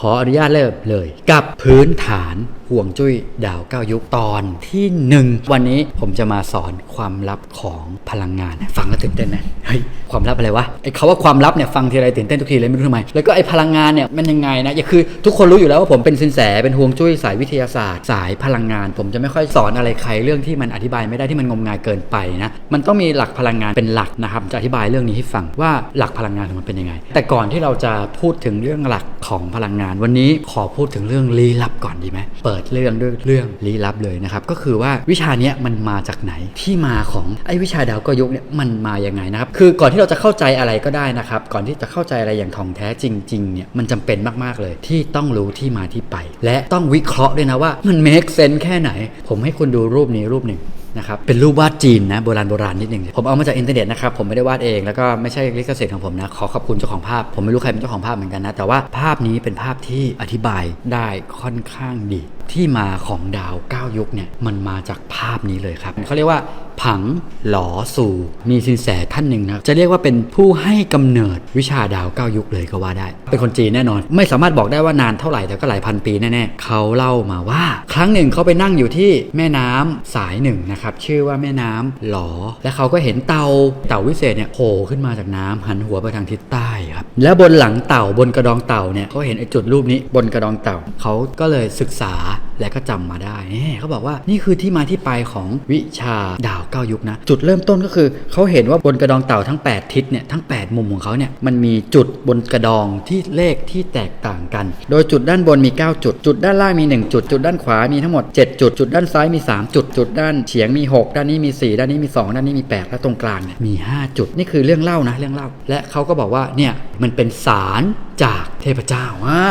ขออนุญาตเริ่มเลย กับพื้นฐานห่วงจุ้ยดาวเก้ายุคตอนที่หนึ่งวันนี้ผมจะมาสอนความลับของพลังงาน ฟังแล้วตื่นเต้นนะเฮ้ยความลับอะไรวะไอ้คาว่าความลับเนี่ยฟังทีไรตื่นเต้นทุกทีเลยไม่รู้ทำไมแล้วก็ไอ้พลังงานเนี่ยมันยังไงนะอย่าคือทุกคนรู้อยู่แล้วว่าผมเป็นสินแสเป็นห่วงจุ้ยสายวิทยาศาสตร์ สายพลังงาน ผมจะไม่ค่อยสอนอะไรใครเรื่องที่มันอธิบายไม่ได้ที่มันงมงายเกินไปนะมันต้องมีหลักพลังงานเป็นหลักนะครับจะอธิบายเรื่องนี้ให้ฟังว่าหลักพลังงานมันเป็นยังไง แต่ก่อนที่เราจะพูดถึงเรื่องหลักของพลังงานวันนี้ขอพูดถึงเรื่องลี้ลับก่อนดีไหมเปิดเรื่องด้วยเรื่องลี้ลับเลยนะครับก็คือว่าวิชานี้มันมาจากไหนที่มาของไอ้วิชาดาวก็ยุคเนี่ยมันมายังไงนะครับคือก่อนที่เราจะเข้าใจอะไรก็ได้นะครับก่อนที่จะเข้าใจอะไรอย่างท่องแท้จริงๆเนี่ยมันจำเป็นมากๆเลยที่ต้องรู้ที่มาที่ไป และต้องวิเคราะห์ด้วยนะว่ามัน make sense แค่ไหน ผมให้คุณดูรูปนี้รูปหนึ่ง นะครับเป็นรูปวาดจีนนะโบราณโบราณนิดนึงผมเอามาจากอินเทอร์เน็ตนะครับผมไม่ได้วาดเอง แล้วก็ไม่ใช่ลิขสิทธิ์ของผมนะขอขอบคุณเจ้าของภาพ ผมไม่รู้ใครเป็นเจ้าของภาพเหมือนกันนะแต่ว่าภาพนี้เป็นภาพที่อธิบายได้ค่อนข้างดี ที่มาของดาว 9 ยุคเนี่ยมันมาจากภาพนี้เลยครับเขาเรียกว่า ผังหลอสู่ มีสินแสท่านหนึ่งนะจะเรียกว่าเป็นผู้ให้กำเนิดวิชาดาว 9 ยุคเลยก็ว่าได้ เป็นคนจีนแน่นอน ไม่สามารถบอกได้ว่านานเท่าไหร่แต่ก็หลายพันปีแน่ๆเขาเล่ามาว่า ครั้งหนึ่งเขาไปนั่งอยู่ที่แม่น้ำสายหนึ่งนะครับชื่อว่าแม่น้ำหลอ และเขาก็เห็นเต่าเต่าวิเศษเนี่ยโผล่ขึ้นมาจากน้ำหันหัวไปทางทิศใต้ครับแล้วบนหลังเต่าบนกระดองเต่าเนี่ยเขาเห็นไอ้จุดรูปนี้บนกระดองเต่าเขาก็เลยศึกษาและก็จำมาได้เนี่ยเขาบอกว่านี่คือที่มาที่ไปของวิชาดาวเก้ายุคนะ จุดเริ่มต้นก็คือเขาเห็นว่าบนกระดองเต่าทั้ง 8 ทิศเนี่ยทั้ง 8 มุมของเขาเนี่ยมันมีจุดบนกระดองที่เลขที่แตกต่างกัน โดยจุดด้านบนมี 9 จุด จุดด้านล่างมี 1 จุด จุดด้านขวามีทั้งหมด 7 จุด จุดด้านซ้ายมี 3 จุด จุดด้านเฉียงมี 6 ด้านนี้มี 4 ด้านนี้มี 2 ด้านนี้มี 8 และตรงกลางเนี่ยมี 5 จุด นี่คือเรื่องเล่านะเรื่องเล่า และเขาก็บอกว่าเนี่ยมันเป็นสาร จากเทพเจ้าอ่า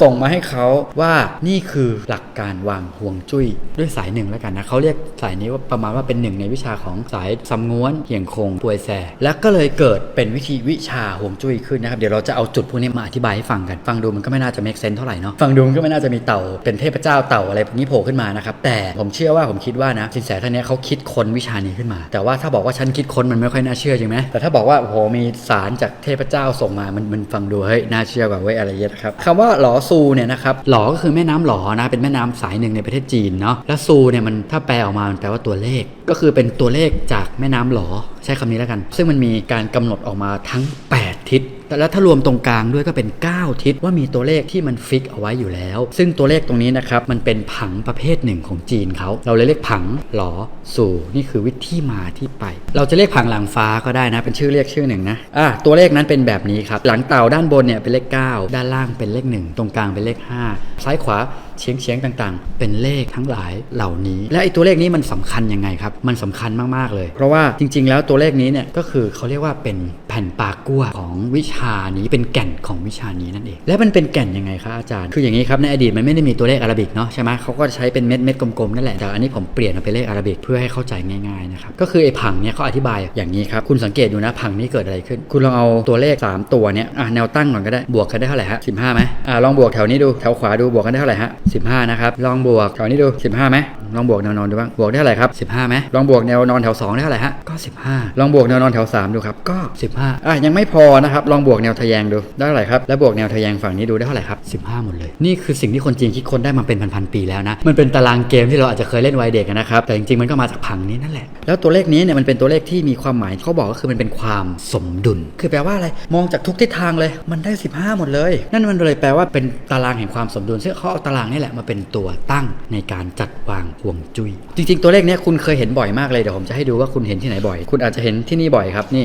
ส่งมาให้เขาว่านี่คือหลักการวางห่วงจุ้ยด้วยสายหนึ่งแล้วกันนะเขาเรียกสายนี้ว่าประมาณว่าเป็นหนึ่งในวิชาของสายสำง้วนเหี่ยงคงปวยแซแล้วก็เลยเกิดเป็นวิธีวิชาห่วงจุ้ยขึ้นนะครับเดี๋ยวเราจะเอาจุดพวกนี้มาอธิบายให้ฟังกันฟังดูมันก็ไม่น่าจะ make sense เท่าไหร่เนาะฟังดูมันก็ไม่น่าจะมีเต่าเป็นเทพเจ้าเต่าอะไรพวกนี้โผล่ขึ้นมานะครับแต่ผมเชื่อว่าผมคิดว่านะสินแสท่านนี้เขาคิดค้นวิชานี้ขึ้นมา แต่ว่าถ้าบอกว่าฉันคิดค้นมันไม่ค่อยน่าเชื่อจริงไหมแต่ถ้าบอกว่าโอ้โหมีสารจากเทพเจ้าส่งมามันมันฟังดูเฮ้ยน่าเชียลกับเวอะไรเงี้ยนะครับคำว่าหลอซูเนี่ยนะครับหลอก็คือแม่น้ำหลอนะเป็นแม่น้ำสายหนึ่งในประเทศจีนเนาะแล้วซูเนี่ยมันถ้าแปลออกมามันแปลว่าตัวเลข ก็คือเป็นตัวเลขจากแม่น้ำหลอ ใช้คำนี้แล้วกัน ซึ่งมันมีการกำหนดออกมาทั้ง 8 ทิศแต่แล้วถ้ารวมตรงกลางด้วยก็เป็น 9 ทิศว่ามีตัวเลขที่มันฟิกเอาไว้อยู่แล้ว ซึ่งตัวเลขตรงนี้นะครับ มันเป็นผังประเภทหนึ่งของจีนเขาเราเลยเรียกผังหลอสู่นี่คือวิธีมาที่ไป เราจะเรียกผังหลังฟ้าก็ได้นะ เป็นชื่อเรียกชื่อหนึ่งนะอะตัวเลขนั้นเป็นแบบนี้ครับ หลังเต่าด้านบนเนี่ยเป็นเลข 9 ด้านล่างเป็นเลข 1 ตรงกลางเป็นเลข 5 ซ้ายขวาเฉียงเฉียงต่างๆ เป็นเลขทั้งหลายเหล่านี้ และไอ้ตัวเลขนี้มันสำคัญยังไงครับ มันสำคัญมากๆเลย เพราะว่าจริง ๆ แล้วตัวเลขนี้เนี่ยก็คือเขาเรียกว่าเป็นแผ่นปากกั้วของวิชานี้เป็นแก่นของวิชานี้นั่นเอง และมันเป็นแก่นยังไงครับอาจารย์ คืออย่างนี้ครับในอดีตมันไม่ได้มีตัวเลขอาราบิกเนาะใช่ไหมเขาก็ใช้เป็นเม็ดเม็ดๆกลมๆนั่นแหละแต่อันนี้ผมเปลี่ยนมาเป็นเลขอาราบิกเพื่อให้เข้าใจง่ายๆนะครับก็คือไอ้ผังเนี่ยเขาอธิบายอย่างนี้ครับคุณสังเกตดูนะผังนี้เกิดอะไรขึ้น คุณลองเอาตัวเลขสามตัวเนี่ยอะแนวตั้งก่อนก็ได้บวกกันได้เท่าไหร่ฮะสิบห้าไหมอะลองบวกแถวนี้ดูแถวขวาดูบวกกันได้เท่าไหร่ฮะสิบห้านะครับ ลองบวกแถวนี้ดู 15ไหม ลองบวกแนวนอนดูบ้างบวกได้เท่าไหร่ครับ15ไหมลองบวกแนวนอนแถว2ได้เท่าไหร่ฮะก็15ลองบวกแนวนอนแถว3ดูครับก็15อะยังไม่พอนะครับลองบวกแนวทะแยงดูได้เท่าไหร่ครับแล้วบวกแนวทะแยงฝั่งนี้ดูได้เท่าไหร่ครับ15หมดเลยนี่คือสิ่งที่คนจีนคิดค้นได้มาเป็นพันๆปีแล้วนะมันเป็นตารางเกมที่เราอาจจะเคยเล่นวัยเด็กนะครับแต่จริงๆมันก็มาจากผังนี้นั่นแหละแล้วตัวเลขนี้เนี่ยมันเป็นตัวเลขที่มีความหมายเขาบอกก็คือมันเป็นความสมดุล คือแปลว่าอะไรมองจากทุกทิศทางเลย มันได้ 15 หมดเลย นั่นมันเลยแปลว่าเป็นตารางแห่งความสมดุลซึ่งเขาเอาตารางนี่แหละมาเป็นตัวตั้งในการจัดวางห่วงจุย้ยจริง ๆ ตัวเลขเนี้ยคุณเคยเห็นบ่อยมากเลยเดี๋ยวผมจะให้ดูว่าคุณเห็นที่ไหนบ่อย คุณอาจจะเห็นที่นี่บ่อยครับนี่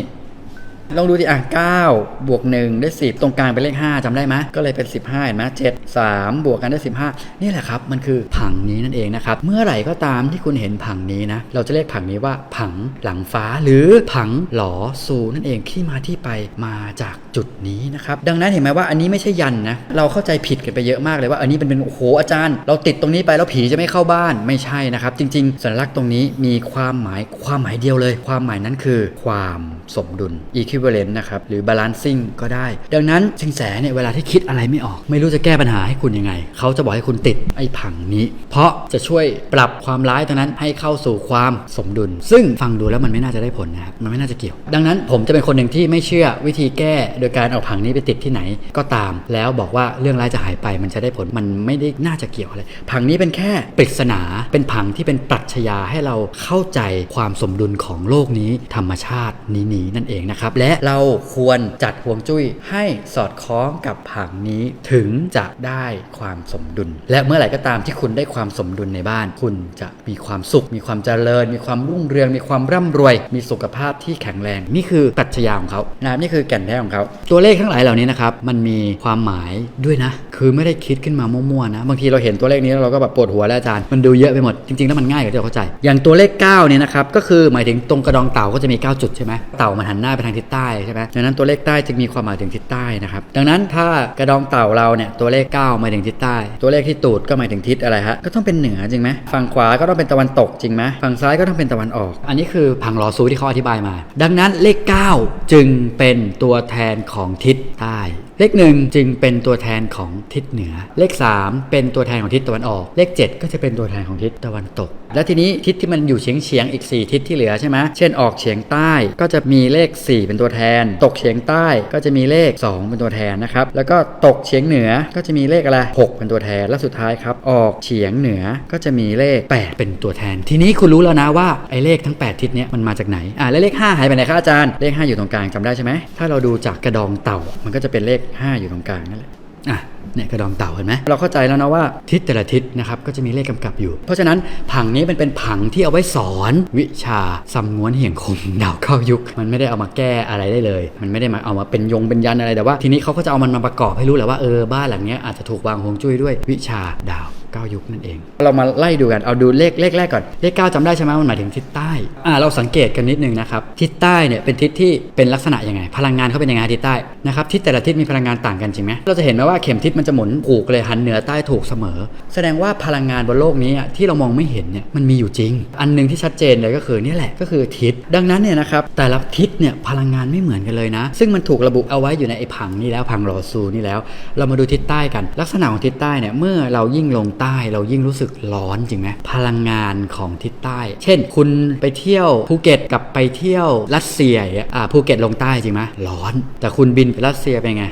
ลองดูดิอะ9บวก1ได้ 10 ตรงกลางเป็นเลข 5จำได้ไหมก็เลยเป็น 15เห็นไหม7 3บวกกันได้ 15 นี่แหละครับ มันคือผังนี้นั่นเองนะครับ เมื่อไหร่ก็ตามที่คุณเห็นผังนี้นะ เราจะเรียกผังนี้ว่าผังหลังฟ้าหรือผังหลอซูนั่นเองที่มาที่ไปมาจากจุดนี้นะครับ ดังนั้นเห็นไหมว่าอันนี้ไม่ใช่ยันนะ เราเข้าใจผิดกันไปเยอะมากเลยว่า อันนี้เป็นเป็นโอ้โหอาจารย์ เราติดตรงนี้ไปแล้วผีจะไม่เข้าบ้านไม่ใช่นะครับ จริง ๆ สัญลักษณ์ตรงนี้มีความหมายความหมายเดียวเลย ความหมายนั้นคือความสมดุล EQ equivalent นะครับ หรือ balancing ก็ได้ ดังนั้นสิงแสเนี่ยเวลาที่คิดอะไรไม่ออก ไม่รู้จะแก้ปัญหาให้คุณยังไง เขาจะบอกให้คุณติดไอ้ผังนี้ เพราะจะช่วยปรับความร้ายตรงนั้นให้เข้าสู่ความสมดุล ซึ่งฟังดูแล้วมันไม่น่าจะได้ผลนะครับ มันไม่น่าจะเกี่ยว ดังนั้นผมจะเป็นคนหนึ่งที่ไม่เชื่อวิธีแก้ โดยการเอาผังนี้ไปติดที่ไหนก็ตาม แล้วบอกว่าเรื่องร้ายจะหายไป มันจะได้ผล มันไม่ได้น่าจะเกี่ยวอะไร ผังนี้เป็นแค่ปริศนา เป็นผังที่เป็นปรัชญาให้เราเข้าใจความสมดุลของโลกนี้ ธรรมชาตินี้นั่นเองนะครับ และเราควรจัดห่วงจุ้ยให้สอดคล้องกับผังนี้ถึงจะได้ความสมดุล และเมื่อไหร่ก็ตามที่คุณได้ความสมดุลในบ้าน คุณจะมีความสุข มีความเจริญ มีความรุ่งเรือง มีความร่ำรวย มีสุขภาพที่แข็งแรง นี่คือปรัชญาของเขานะนี่คือแก่นแท้ของเขาตัวเลขทั้งหลายเหล่านี้นะครับมันมีความหมายด้วยนะ คือไม่ได้คิดขึ้นมามั่วๆนะบางทีเราเห็นตัวเลขนี้แล้วเราก็แบบปวดหัวแล้วอาจารย์มันดูเยอะไปหมดจริงๆแล้วมันง่ายกว่าที่เราเข้าใจ อย่างตัวเลข9เนี่ยนะครับก็คือหมายถึงตรงกระดองเต่าก็จะมี 9 จุดใช่ไหมเต่ามันหันหน้าไปทางทิศใต้ใช่ไหมดังนั้นตัวเลขใต้จึงมีความหมายถึงทิศใต้นะครับ ดังนั้นถ้ากระดองเต่าเราเนี่ยตัวเลข 9 หมายถึงทิศใต้ ตัวเลขที่ตูดก็หมายถึงทิศอะไรฮะ ก็ต้องเป็นเหนือจริงไหมฝั่งขวาก็ต้องเป็นตะวันตกจริงไหมฝั่งซ้ายก็ต้องเป็นตะวันออก อันนี้คือผังลอซูที่เขาอธิบายมา ดังนั้นเลข 9 จึงเป็นตัวแทนของทิศใต้ เลขหนึ่งจึงเป็นตัวแทนของทิศเหนือ เลข 3 เป็นตัวแทนของทิศตะวันออก เลข 7 ก็จะเป็นตัวแทนของทิศตะวันตก แล้วทีนี้ทิศที่มันอยู่เฉียงเฉียงอีก 4 ทิศที่เหลือใช่ไหมเช่นออกเฉียงใต้ก็จะมีเลข 4 เป็นตัวแทน ตกเฉียงใต้ก็จะมีเลข 2 เป็นตัวแทนนะครับแล้วก็ตกเฉียงเหนือก็จะมีเลขอะไร6เป็นตัวแทนและสุดท้ายครับออกเฉียงเหนือก็จะมีเลข 8 เป็นตัวแทน ทีนี้คุณรู้แล้วนะว่าไอ้เลขทั้ง 8 ทิศเนี้ยมันมาจากไหนอ่าแล้วเลข 5 หายไปไหนครับอาจารย์เลข 5 อยู่ตรงกลางจำได้ใช่ไหมถ้าเราดูจากกระดองเต่ามันก็จะเป็นเลข5 อยู่ตรงกลางนั่นแหละอะเนี่ยกระดองเต่าเห็นไหมเราเข้าใจแล้วนะว่าทิศแต่ละทิศนะครับก็จะมีเลขกำกับอยู่ เพราะฉะนั้นผังนี้มันเป็นผังที่เอาไว้สอนวิชาสำงวนเหี่ยงคงดาวเข้ายุค มันไม่ได้เอามาแก้อะไรได้เลย มันไม่ได้มาเอามาเป็นยงเป็นยันอะไรแต่ว่า ทีนี้เขาก็จะเอามันมาประกอบให้รู้แหละว่าเออบ้านหลังเนี้ยอาจจะถูกวางฮวงจุ้ยด้วยวิชาดาวเก้ายุคนั่นเอง เรามาไล่ดูกันเอาดูเลขเลขแรกก่อนเลขเก้าจำได้ใช่ไหมมันหมายถึงทิศใต้อ่าเราสังเกตกันนิดนึงนะครับทิศใต้เนี่ยเป็นทิศที่เป็นลักษณะยังไง พลังงานเขาเป็นยังไงทิศใต้นะครับทิศแต่ละทิศมีพลังงานต่างกันจริงไหมเราจะเห็นไหมว่าเข็มทิศมันจะหมุนผูกเลยหันเหนือใต้ถูกเสมอ แสดงว่าพลังงานบนโลกนี้ที่เรามองไม่เห็นเนี่ยมันมีอยู่จริง อันหนึงที่ชัดเจนเลยก็คือนี่แหละก็คือทิศดังนั้นเนี่ยนะครับแต่ละทิศเนี่ยพลังงานไม่เหมือนกันเลยนะ ซึ่งมันถูกระบุเอาไว้อยู่ในไอ้ผังนี้แล้วผังรอซูนี่แล้ว เรามาดูทิศใต้กัน ลักษณะของทิศใต้เนี่ยเมื่อเรายิ่งลงใต้เรายิ่งรู้สึกร้อนจริงไหมพลังงานของทิศใต้ เช่น คุณไปเที่ยวภูเก็ตกับไปเที่ยวรัสเซียอ่างเงี้ยอ่าภูเก็ตลงใต้จริงไหมร้อน แต่คุณบินไปรัสเซียเป็นไง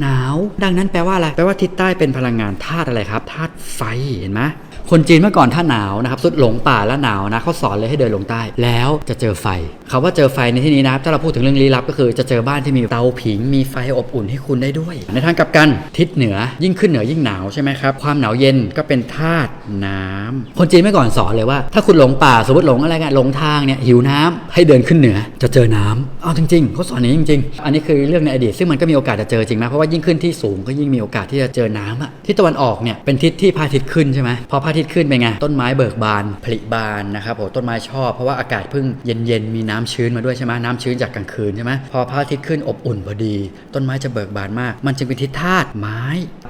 หนาว ดังนั้นแปลว่าอะไร แปลว่าทิศใต้เป็นพลังงานธาตุอะไรครับ ธาตุไฟ เห็นไหม คนจีนเมื่อก่อนถ้าหนาวนะครับสุดหลงป่าแล้วหนาวนะเขาสอนเลยให้เดินลงใต้ แล้วจะเจอไฟคาว่าเจอไฟในที่นี้นะถ้าเราพูดถึงเรื่องลี้ลับก็คือจะเจอบ้านที่มีเตาผิงมีไฟอบอุ่นให้คุณได้ด้วย ในทางกลับกันทิศเหนือยิ่งขึ้นเหนือยิ่งหนาวใช่ไหมครับความหนาวเย็นก็เป็นธาตุน้ำคนจีนเมื่อก่อนสอนเลยว่า ถ้าคุณหลงป่าสมมติหลงอะไรกันหลงทางเนี่ยหิวน้ำให้เดินขึ้นเหนือจะเจอน้ำเอาจริงๆเขาสอนนี้จริง ๆ อันนี้คือเรื่องในอดีตซึ่งมันก็มีโอกาสจะเจอจริงนะเพราะว่ายิ่งขึ้นที่สูงก็ยิ่งมีโอกาสที่จะเจอน้ำอะทิศตะวันออกเนี่ยเป็นทิศที่พระอาทิตย์ขึ้นใช่ไหมพอพระอาทิตย์ขึ้นเป็นไงต้นไม้เบิกบานผลิบานนะครับโอ้ต้นไม้ชอบเพราะว่าอากาศเพิ่งเย็นๆมีน้ำชื้นมาด้วยใช่ไหมน้ำชื้นจากกลางคืนใช่ไหมพอพระอาทิตย์ขึ้นอบอุ่นพอดี ต้นไม้จะเบิกบานมาก มันจึงเป็นทิศธาตุไม้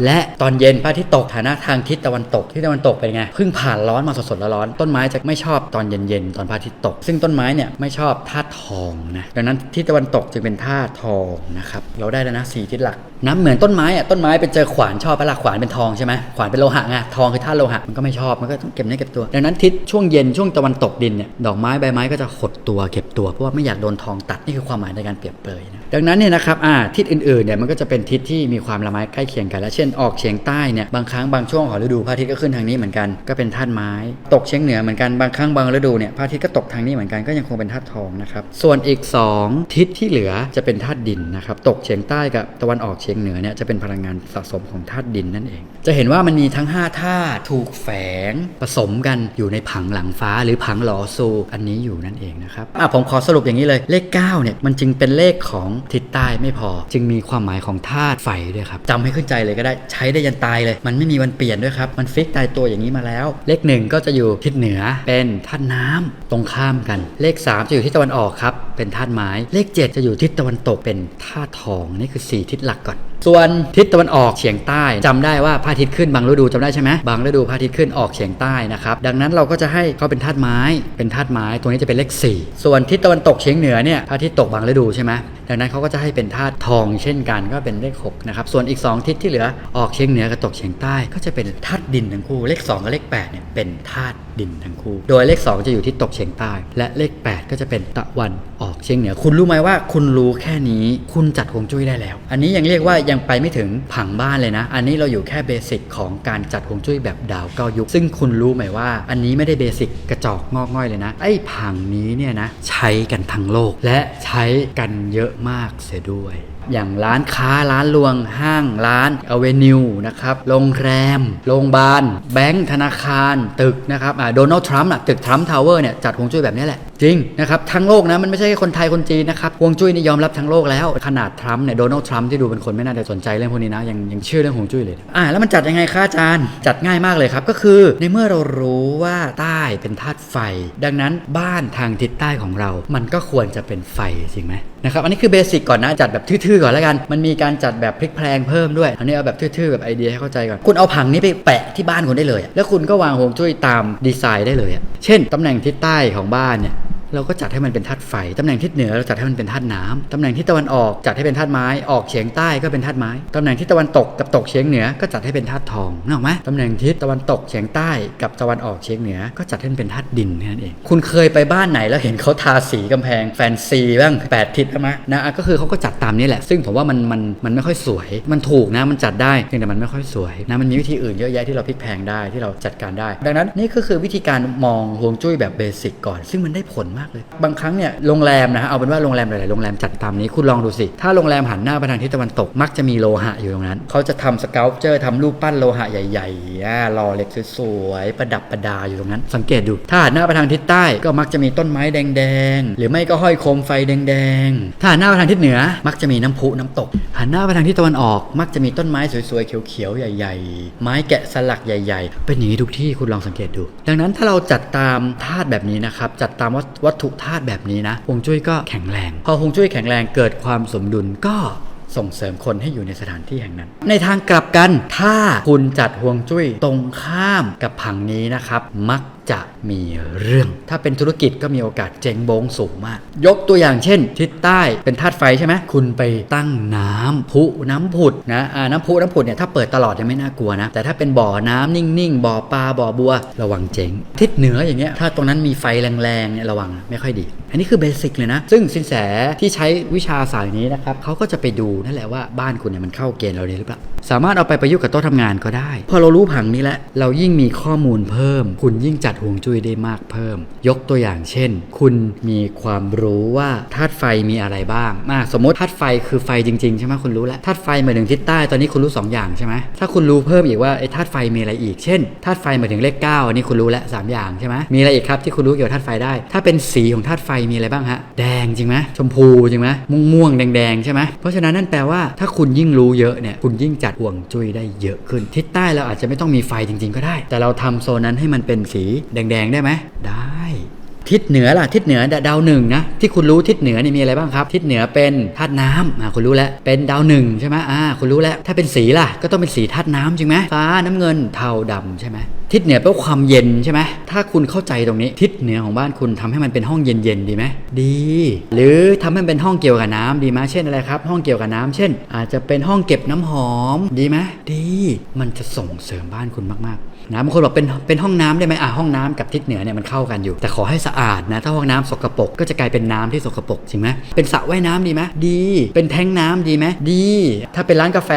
และตอนเย็นพระอาทิตย์ตกฐานะทางทิศตะวันตกทิศตะวันตกเป็นไงเพิ่งผ่านร้อนมาสดๆร้อนต้นไม้จะไม่ชอบตอนเย็นๆตอนพระอาทิตย์ตก ซึ่งต้นไม้เนี่ยไม่ชอบธาตุทองนะดังนั้นทิศตะวันตกจึงเป็นธาตุทองนะครับเราได้แล้วนะสี่ทิศหลัก นะเหมือนต้นไม้อะต้นไม้ไปเจอขวานชอบปะละขวานเป็นทองใช่ไหมขวานเป็นโลหะไงทองคือธาตุโลหะมันก็ไม่ชอบมันก็ต้องเก็บเนื้อเก็บตัวดังนั้นทิศช่วงเย็นช่วงตะวันตกดินเนี่ยดอกไม้ใบไม้ก็จะหดตัวเก็บตัวเพราะว่าไม่อยากโดนทองตัดนี่คือความหมายในการเปรียบเปรยนะดังนั้นเนี่ยนะครับอ่าทิศอื่นๆเนี่ยมันก็จะเป็นทิศที่มีความละไม้ใกล้เคียงกันและเช่นออกเฉียงใต้เนี่ยบางครั้งบางช่วงของฤดูพระอาทิตย์ก็ขึ้นทางนี้เหมือนกันก็เป็นธาตุไม้ ตกเฉียงเหนือเหมือนกันบางครั้งบางฤดูเนี่ยพระอาทิตย์ก็ตกทางนี้เหมือนกันก็ยังคงเป็นธาตุทองนะครับส่วนอีก 2 ทิศที่เหลือจะเป็นธาตุดินนะครับตกเฉียงใต้กับตะวันออกเฉียงเหนือเนี่ยจะเป็นพลังงานสะสมของธาตุดินนั่นเอง จะเห็นว่ามันมีทั้ง5ธาตุถูกแฝงผสมกันอยู่ในผังหลังฟ้าหรือผังหลอซูอันนี้อยู่นั่นเองนะครับอะผมขอสรุปอย่างนี้เลยเลข9เนี่ยมันจึงเป็นเลขของทิศใต้ไม่พอ จึงมีความหมายของธาตุไฟด้วยครับจำให้ขึ้นใจเลยก็ได้ใช้ได้ยันตายเลย มันไม่มีวันเปลี่ยนด้วยครับมันฟิกตายตัวอย่างนี้มาแล้ว เลขหนึ่งก็จะอยู่ทิศเหนือเป็นธาตุน้ำตรงข้ามกัน เลข 3 จะอยู่ทิศตะวันออกครับ เป็นธาตุไม้ เลข 7 จะอยู่ทิศตะวันตกเป็นธาตุทองนี่คือ 4 ทิศหลักก่อน ส่วนทิศตะวันออกเฉียงใต้จำได้ว่าพระอาทิตย์ขึ้นบางฤดูจำได้ใช่ไหมบางฤดูพระอาทิตย์ขึ้นออกเฉียงใต้นะครับดังนั้นเราก็จะให้เขาเป็นธาตุไม้เป็นธาตุไม้ตรงนี้จะเป็นเลข 4 ส่วนทิศตะวันตกเฉียงเหนือเนี่ยพระอาทิตย์ตกบางฤดูใช่ไหมดังนั้นเขาก็จะให้เป็นธาตุทองเช่นกันก็เป็นเลข6นะครับส่วนอีก 2 ทิศที่เหลือออกเฉียงเหนือกับตกเฉียงใต้ก็จะเป็นธาตุดินทั้งคู่เลข 2 กับเลข8เนี่ยเป็นธาตุ ดินทั้งคู่ โดยเลข 2 จะอยู่ที่ตกเฉียงใต้ และเลข 8 ก็จะเป็นตะวันออกเฉียงเหนือ คุณรู้ไหมว่าคุณรู้แค่นี้คุณจัดฮวงจุ้ยได้แล้ว อันนี้ยังเรียกว่ายังไปไม่ถึงผังบ้านเลยนะ อันนี้เราอยู่แค่เบสิกของการจัดฮวงจุ้ยแบบดาวเก้ายุค ซึ่งคุณรู้ไหมว่า อันนี้ไม่ได้เบสิกกระจอกงอกง่อยเลยนะ ไอ้ผังนี้เนี่ยนะใช้กันทั้งโลกและใช้กันเยอะมากเสียด้วย อย่างร้านค้าร้านรวงห้างร้านอเวนิวนะครับโรงแรม โรงพยาบาล แบงก์ธนาคารตึกนะครับโดนัลด์ทรัมป์ตึกทรัมป์ทาวเวอร์เนี่ยจัดฮวงจุ้ยแบบนี้แหละ จริงนะครับทั้งโลกนะมันไม่ใช่แค่คนไทยคนจีนนะครับฮวงจุ้ยนี่ยอมรับทั้งโลกแล้วขนาดทรัมป์เนี่ยโดนัลด์ทรัมป์ที่ดูเป็นคนไม่น่าจะสนใจเรื่องพวกนี้นะยังยังเชื่อเรื่องฮวงจุ้ยเลยอ่าแล้วมันจัดยังไงคะอาจารย์จัดง่ายมากเลยครับ ก็คือในเมื่อเรารู้ว่าใต้เป็นธาตุไฟ ดังนั้นบ้านทางทิศใต้ของเรา มันก็ควรจะเป็นไฟจริงไหมนะครับอันนี้คือเบสิกก่อนนะจัดแบบทื่อๆก่อนแล้วกัน มันมีการจัดแบบพลิกแพลงเพิ่มด้วย อันนี้เอาแบบทื่อๆแบบไอเดียให้เข้าใจก่อน คุณเอาผังนี้ไปแปะที่บ้านคุณได้เลย แล้วคุณก็วางฮงจุ้ยตามดีไซน์ได้เลย เช่นตำแหน่งทิศใต้ของบ้านเนี่ย เราก็จัดให้มันเป็นธาตุไฟ ตำแหน่งทิศเหนือเราจัดให้มันเป็นธาตุน้ำตำแหน่งทิศตะวันออกจัดให้เป็นธาตุไม้ ออกเฉียงใต้ก็เป็นธาตุไม้ ตำแหน่งทิศตะวันตกกับตกเฉียงเหนือก็จัดให้เป็นธาตุทองนึกออกไหมตำแหน่งทิศตะวันตกเฉียงใต้กับตะวันออกเฉียงเหนือก็จัดให้เป็นธาตุดินแค่นั้นเอง คุณเคยไปบ้านไหนแล้วเห็นเขาทาสีกำแพงแฟนซีบ้างแปดทิศใช่ไหมนะก็คือเขาก็จัดตามนี้แหละ ซึ่งผมว่ามันมันมันไม่ค่อยสวย มันถูกนะมันจัดได้เพียงแต่มันไม่ค่อยสวยนะมันมีวิธีอื่นเยอะแยะที่เราพลิกแพงได้ที่เราจัดการได้ ดังนั้นนี่ก็คือวิธีการมองฮวงจุ้ยแบบเบสิกก่อน ซึ่งมันได้ผลมากเลย บางครั้งเนี่ยโรงแรมนะฮะเอาเป็นว่าโรงแรมหลายๆโรงแรมจัดตามนี้คุณลองดูสิ ถ้าโรงแรมหันหน้าไปทางทิศตะวันตกมักจะมีโลหะอยู่ตรงนั้น เขาจะทำสเกลเจอร์ทำรูปปั้นโลหะใหญ่ๆรอเล็กสวยๆประดับประดาอยู่ตรงนั้น สังเกตดูถ้าหันหน้าไปทางทิศใต้ก็มักจะมีต้นไม้แดงๆหรือไม่ก็ห้อยโคมไฟแดงๆถ้าหันหน้าไปทางทิศเหนือมักจะมีน้ำพุน้ำตก หันหน้าไปทางทิศตะวันออก มักจะมีต้นไม้สวยๆเขียวๆใหญ่ ๆ ไม้แกะสลักใหญ่ ๆ เป็นอย่างนี้ทุกที่คุณลองสังเกตดู ดังนั้นถ้าเราจัดตามธาตุแบบนี้นะครับจัดตามวัตวัตถุธาตุแบบนี้นะฮวงจุ้ยก็แข็งแรง พอฮวงจุ้ยแข็งแรงเกิดความสมดุลก็ส่งเสริมคนให้อยู่ในสถานที่แห่งนั้น ในทางกลับกัน ถ้าคุณจัดห่วงจุ้ยตรงข้ามกับผังนี้นะครับ มัก จะมีเรื่อง ถ้าเป็นธุรกิจก็มีโอกาสเจ๊งบงสูงมาก ยกตัวอย่างเช่น ทิศใต้เป็นธาตุไฟใช่ไหมคุณไปตั้งน้ำพุน้ำผุดนะน้ำพุน้ำผุดเนี่ยถ้าเปิดตลอดยังไม่น่ากลัวนะ แต่ถ้าเป็นบ่อน้ำนิ่งๆ บ่อปลาบ่อบัว ระวังเจ๊ง ทิศเหนืออย่างเงี้ยถ้าตรงนั้นมีไฟแรงๆเนี่ยระวังไม่ค่อยดี อันนี้คือเบสิกเลยนะ ซึ่งสินแสที่ใช้วิชาสายนี้นะครับเขาก็จะไปดูนั่นแหละว่าบ้านคุณเนี่ยมันเข้าเกณฑ์เราดีหรือเปล่า สามารถเอาไปประยุกต์กับโต๊ะทำงานก็ได้ พอเรารู้ผังนี้แล้วเรายิ่งมีข้อมูลเพิ่ม คุณยิ่งจัดห่วงจุ้ยได้มากเพิ่ม ยกตัวอย่างเช่น คุณมีความรู้ว่าธาตุไฟมีอะไรบ้างอะสมมติธาตุไฟคือไฟจริงๆใช่ไหมคุณรู้แล้วธาตุไฟหมายถึงทิศใต้ตอนนี้คุณรู้สองอย่างใช่ไหมถ้าคุณรู้เพิ่มอีกว่าไอ้ธาตุไฟมีอะไรอีกเช่นธาตุไฟหมายถึงเลขเก้าอันนี้คุณรู้แล้วสามอย่างใช่ไหมมีอะไรอีกครับที่คุณรู้เกี่ยวกับธาตุไฟได้ ถ้าเป็นสีของธาตุไฟมีอะไรบ้างฮะแดงจริงไหมชมพูจริงไหมม่วงม่วงๆแดงๆใช่ไหมเพราะฉะนั้นนั่นแปลว่าถ้าคุณยิ่งรู้เยอะเนี่ยคุณยิ่งจัดห่วงจุ้ยได้เยอะขึ้น ทิศใต้เราอาจจะไม่ต้องมีไฟจริง ๆ ก็ได้ แต่เราทำโซนนั้นให้มันเป็นสีแดง ๆ ได้ไหมได้ ทิศเหนือล่ะทิศเหนือดาวหนึ่งนะที่คุณรู้ทิศเหนือนี่มีอะไรบ้างครับ ทิศเหนือเป็นธาตุน้ำอ่าคุณรู้แล้วเป็นดาวหนึ่งใช่ไหมอ่าคุณรู้แล้วถ้าเป็นสีล่ะก็ต้องเป็นสีธาตุน้ำจริงไหมฟ้าน้ำเงินเทาดำใช่ไหมทิศเหนือแปลว่าความเย็นใช่ไหมถ้าคุณเข้าใจตรงนี้ ทิศเหนือของบ้านคุณทำให้มันเป็นห้องเย็นๆดีไหมดี หรือทำให้มันเป็นห้องเกี่ยวกับน้ำดีไหมเช่นอะไรครับ ห้องเกี่ยวกับน้ำเช่น อาจจะเป็นห้องเก็บน้ำหอมดีไหมดี มันจะส่งเสริมบ้านคุณมากๆนะบางคนบอกเป็นเป็นห้องน้ำได้ไหมอะห้องน้ำกับทิศเหนือเนี่ยมันเข้ากันอยู่ แต่ขอให้สะอาดนะ ถ้าห้องน้ำสกปรกก็จะกลายเป็นน้ำที่สกปรกจริงไหมเป็นสระว่ายน้ำดีไหมดี เป็นแท้งน้ำดีไหมดี ถ้าเป็นร้านกาแฟ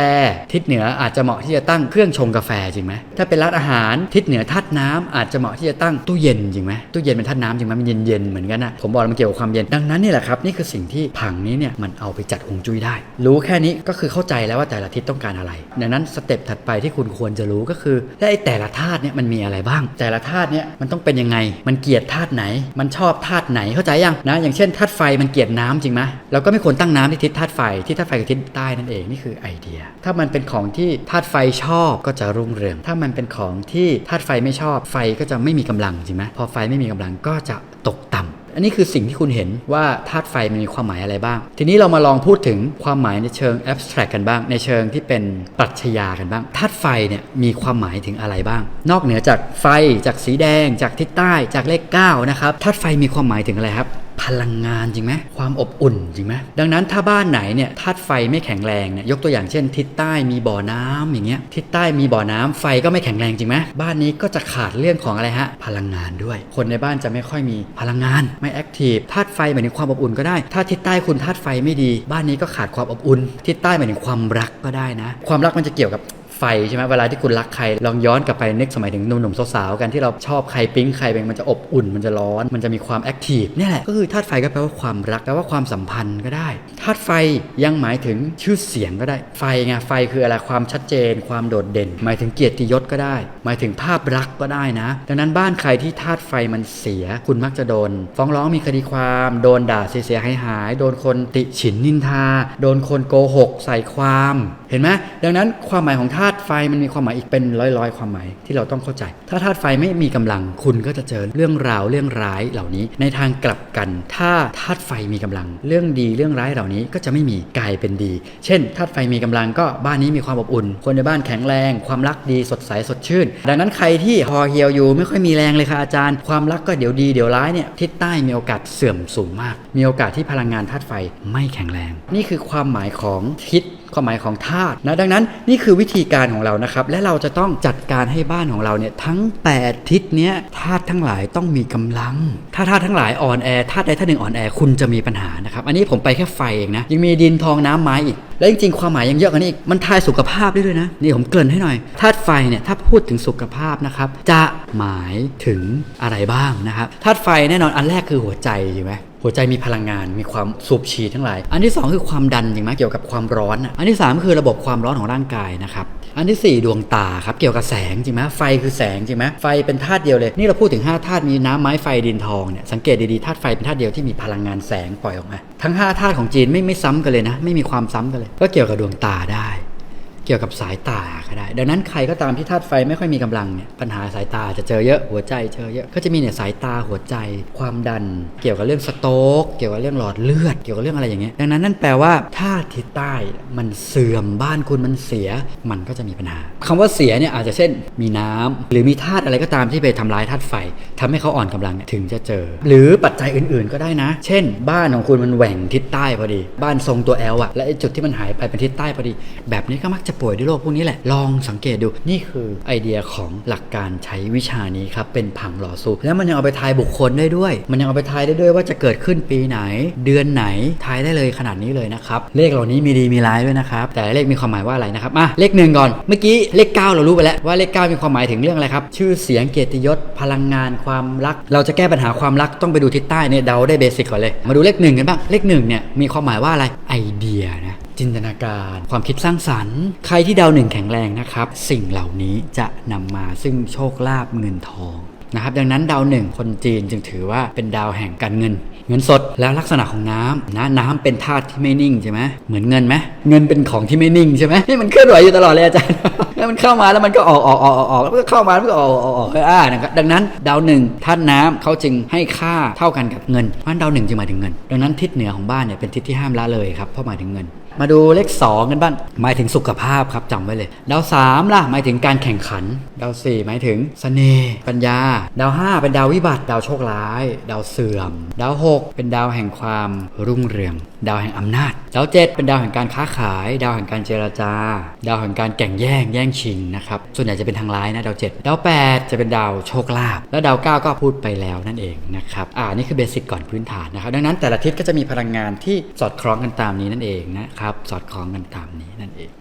ทิศเหนืออาจจะเหมาะที่จะตั้งเครื่องชงกาแฟจริงไหมถ้าเป็นร้านอาหารทิศเหนือธาตุน้ำอาจจะเหมาะที่จะตั้งตู้เย็นจริงไหมตู้เย็นเป็นธาตุน้ำจริงไหมมันเย็นเย็นๆเหมือนกันนะผมบอกมันเกี่ยวกับความเย็นดังนั้นนี่แหละครับนี่คือสิ่งที่ผังนี้เนี่ยมันเอาไปจัดฮวงจุ้ยได้ รู้แค่นี้ก็คือเข้าใจแล้วว่าแต่ละทิศต้องการอะไรดังนั้นสเต็ปถัดไปที่คุณควรจะรู้ก็คือและไอ้แต่ละธาตุเนี่ยมันมีอะไรบ้าง แต่ละธาตุเนี่ยมันต้องเป็นยังไง มันเกียดธาตุไหนมันชอบธาตุไหนเข้าใจยังนะอย่างเช่นธาตุไฟมันเกลียดน้ำจริงไหมเราก็ไม่ควรตั้งน้ำที่ทิศธาตุไฟที่ธาตุไฟกับทิศใต้นั่นเองนี่คือไอเดีย ถ้ามันเป็นของที่ธาตุไฟชอบก็จะรุ่งเรือง ถ้ามันเป็นของที่ธาตุไฟไม่ชอบไฟก็จะไม่มีกำลังจริงไหมพอไฟไม่มีกำลังก็จะตกต่ำ อันนี้คือสิ่งที่คุณเห็นว่าธาตุไฟมันมีความหมายอะไรบ้าง ทีนี้เรามาลองพูดถึงความหมายในเชิง abstract กันบ้าง ในเชิงที่เป็นปรัชญากันบ้างธาตุไฟเนี่ยมีความหมายถึงอะไรบ้าง นอกเหนือจากไฟจากสีแดง จากทิศใต้ จากเลข9นะครับธาตุไฟมีความหมายถึงอะไรครับ พลังงานจริงไหมความอบอุ่นจริงไหมดังนั้นถ้าบ้านไหนเนี่ยธาตุไฟไม่แข็งแรงเนี่ยยกตัวอย่างเช่น ทิศใต้มีบ่อน้ำอย่างเงี้ยทิศใต้มีบ่อน้ำไฟก็ไม่แข็งแรงจริงไหมบ้านนี้ก็จะขาดเรื่องของอะไรฮะพลังงานด้วย คนในบ้านจะไม่ค่อยมีพลังงานไม่แอคทีฟธาตุไฟหมายถึงความอบอุ่นก็ได้ ถ้าทิศใต้คุณธาตุไฟไม่ดี บ้านนี้ก็ขาดความอบอุ่นทิศใต้หมายถึงความรักก็ได้นะ ความรักมันจะเกี่ยวกับ ไฟใช่ไหมเวลาที่คุณรักใครลองย้อนกลับไปนึกสมัยถึงหนุ่มๆสาวๆกันที่เราชอบใครปิ๊งใครเป็นมันจะอบอุ่นมันจะร้อนมันจะมีความแอคทีฟเนี่ยแหละก็คือธาตุไฟก็แปลว่าความรักแปลว่าความสัมพันธ์ก็ได้ธาตุไฟยังหมายถึงชื่อเสียงก็ได้ ไฟไงไฟคืออะไรความชัดเจน ความโดดเด่น หมายถึงเกียรติยศก็ได้ หมายถึงภาพลักษณ์ก็ได้นะ ดังนั้นบ้านใครที่ธาตุไฟมันเสีย คุณมักจะโดน ฟ้องร้องมีคดีความโดนด่าเสียหายหาย โดนคนติฉินนินทา โดนคนโกหก ใส่ความ เห็นไหมดังนั้นความหมายของธาตุ ตุไฟมันมีความหมายอีกเป็นร้อยๆ ความหมายที่เราต้องเข้าใจ ถ้าธาตุไฟไม่มีกำลังคุณก็จะเจอเรื่องราวเรื่องร้ายเหล่านี้ ในทางกลับกัน ถ้าธาตุไฟมีกำลัง เรื่องดีเรื่องร้ายเหล่านี้ก็จะไม่มีกลายเป็นดี เช่นธาตุไฟมีกำลังก็บ้านนี้มีความอบอุ่น คนในบ้านแข็งแรง ความรักดีสดใสสดชื่น ดังนั้นใครที่พอเหี่ยวอยู่ไม่ค่อยมีแรงเลยค่ะอาจารย์ ความรักก็เดี๋ยวดีเดี๋ยวร้ายเนี่ยทิศใต้มีโอกาสเสื่อมสูงมาก มีโอกาสที่พลังงานธาตุไฟไม่แข็งแรง นี่คือความหมายของทิศ ความหมายของธาตุนะดังนั้นนี่คือวิธีการของเรานะครับ และเราจะต้องจัดการให้บ้านของเราเนี่ยทั้ง 8 ทิศเนี้ยธาตุทั้งหลายต้องมีกำลัง ถ้าธาตุทั้งหลายอ่อนแอธาตุใดธาตุหนึ่งอ่อนแอคุณจะมีปัญหานะครับ อันนี้ผมไปแค่ไฟเองนะยังมีดินทองน้ำไม้อีกและจริงๆ ความหมายยังเยอะกว่านี้อีก มันทายสุขภาพได้ด้วยนะ นี่ผมเกริ่นให้หน่อย ธาตุไฟเนี่ย ถ้าพูดถึงสุขภาพนะครับ จะหมายถึงอะไรบ้างนะครับ ธาตุไฟแน่นอนอันแรกคือหัวใจใช่ไหม หัวใจมีพลังงานมีความสูบฉีดทั้งหลาย อันที่ 2 คือความดันจริงไหมเกี่ยวกับความร้อน อันที่ 3 คือระบบความร้อนของร่างกายนะครับอันที่ 4 ดวงตาครับเกี่ยวกับแสงจริงไหมไฟคือแสงจริงไหมไฟเป็นธาตุเดียวเลย นี่เราพูดถึง5ธาตุมีน้ำไม้ไฟดินทองเนี่ยสังเกตดีๆธาตุไฟเป็นธาตุเดียวที่มีพลังงานแสงปล่อยออกมา ทั้ง5ธาตุของจีนไม่ไม่ซ้ำกันเลยนะ ไม่มีความซ้ำกันเลย ก็เกี่ยวกับดวงตาได้ เกี่ยวกับสายตาก็ได้ ดังนั้นใครก็ตามที่ธาตุไฟไม่ค่อยมีกำลังเนี่ยปัญหาสายตาจะเจอเยอะหัวใจเจอเยอะก็จะมีเนี่ยสายตาหัวใจ ความดัน เกี่ยวกับเรื่องสโตรกเกี่ยวกับเรื่องหลอดเลือด เกี่ยวกับเรื่องอะไรอย่างเงี้ยดังนั้นนั่นแปลว่าถ้าทิศใต้มันเสื่อมบ้านคุณมันเสีย มันก็จะมีปัญหาคำว่าเสียเนี่ยอาจจะเช่น มีน้ำหรือมีธาตุอะไรก็ตามที่ไปทำร้ายธาตุไฟทำให้เขาอ่อนกำลังเนี่ยถึงจะเจอ หรือปัจจัยอื่นๆก็ได้นะ เช่น บ้านของคุณมันแหว่งทิศใต้พอดี บ้านทรงตัวแอลอะและจุดที่มันหายไปเป็นทิศใต้พอดี แบบนี้ก็มักจะป่วยด้วยโรคพวกนี้แหละ ลองสังเกตดูนี่คือไอเดียของหลักการใช้วิชานี้ครับเป็นผังหล่อสูแล้วมันยังเอาไปทายบุคคลได้ด้วย มันยังเอาไปทายได้ด้วยว่าจะเกิดขึ้นปีไหน เดือนไหนทายได้เลยขนาดนี้เลยนะครับเลขเหล่านี้มีดีมีร้ายด้วยนะครับแต่เลขมีความหมายว่าอะไรนะครับมาเลขหนึ่งก่อนเมื่อกี้เลข 9 เรารู้ไปแล้วว่าเลข 9 มีความหมายถึงเรื่องอะไรครับชื่อเสียงเกียรติยศพลังงานความรัก เราจะแก้ปัญหาความรักต้องไปดูทิศใต้เนี่ยเดาได้เบสิกก่อนเลย มาดูเลขหนึ่งกันบ้างเลขหนึ่งเนี่ยมีความหมายว่าอะไรไอเดียนะ จินตนาการ ความคิดสร้างสรรค์ ใครที่ดาวหนึ่งแข็งแรงนะครับ สิ่งเหล่านี้จะนำมาซึ่งโชคลาภเงินทองนะครับดังนั้นดาวหนึ่งคนจีนจึงถือว่าเป็นดาวแห่งการเงิน เงินสดแล้วลักษณะของน้ำนะน้ำเป็นธาตุที่ไม่นิ่งใช่ไหมเหมือนเงินไหมเงินเป็นของที่ไม่นิ่งใช่ไหมนี่มันเคลื่อนไหวอยู่ตลอดเลยอาจารย์แล้วมันเข้ามาแล้วมันก็ออกออกออกออกออกแล้วก็เข้ามาแล้วก็ออกออกออกอ่านะครับดังนั้นดาวหนึ่งธาตุน้ำเขาจึงให้ค่าเท่ากันกับเงินเพราะฉะนั้นดาวหนึ่งจึงหมายถึงเงิน ดังนั้นทิศเหนือของบ้านเนี่ยเป็นทิศที่ห้ามละเลยครับเพราะหมายถึงเงิน มาดูเลข 2 กันบ้างหมายถึงสุขภาพครับจำไว้เลย ดาว 3 ล่ะ หมายถึงการแข่งขัน ดาว 4 หมายถึงเสน่ห์ปัญญา ดาว 5 เป็นดาววิบัติ ดาวโชคร้าย ดาวเสื่อม ดาว 6 เป็นดาวแห่งความรุ่งเรืองดาวแห่งอำนาจ ดาวเจ็ดเป็นดาวแห่งการค้าขาย ดาวแห่งการเจรจา ดาวแห่งการแข่งแย่งแย่งชิงนะครับส่วนใหญ่จะเป็นทางร้ายนะดาวเจ็ดดาวแปดจะเป็นดาวโชคลาภและดาวเก้าก็พูดไปแล้วนั่นเองนะครับอ่านี่คือเบสิกก่อนพื้นฐานนะครับดังนั้นแต่ละทิศก็จะมีพลังงานที่สอดคล้องกันตามนี้นั่นเองนะครับสอดคล้องกันตามนี้นั่นเอง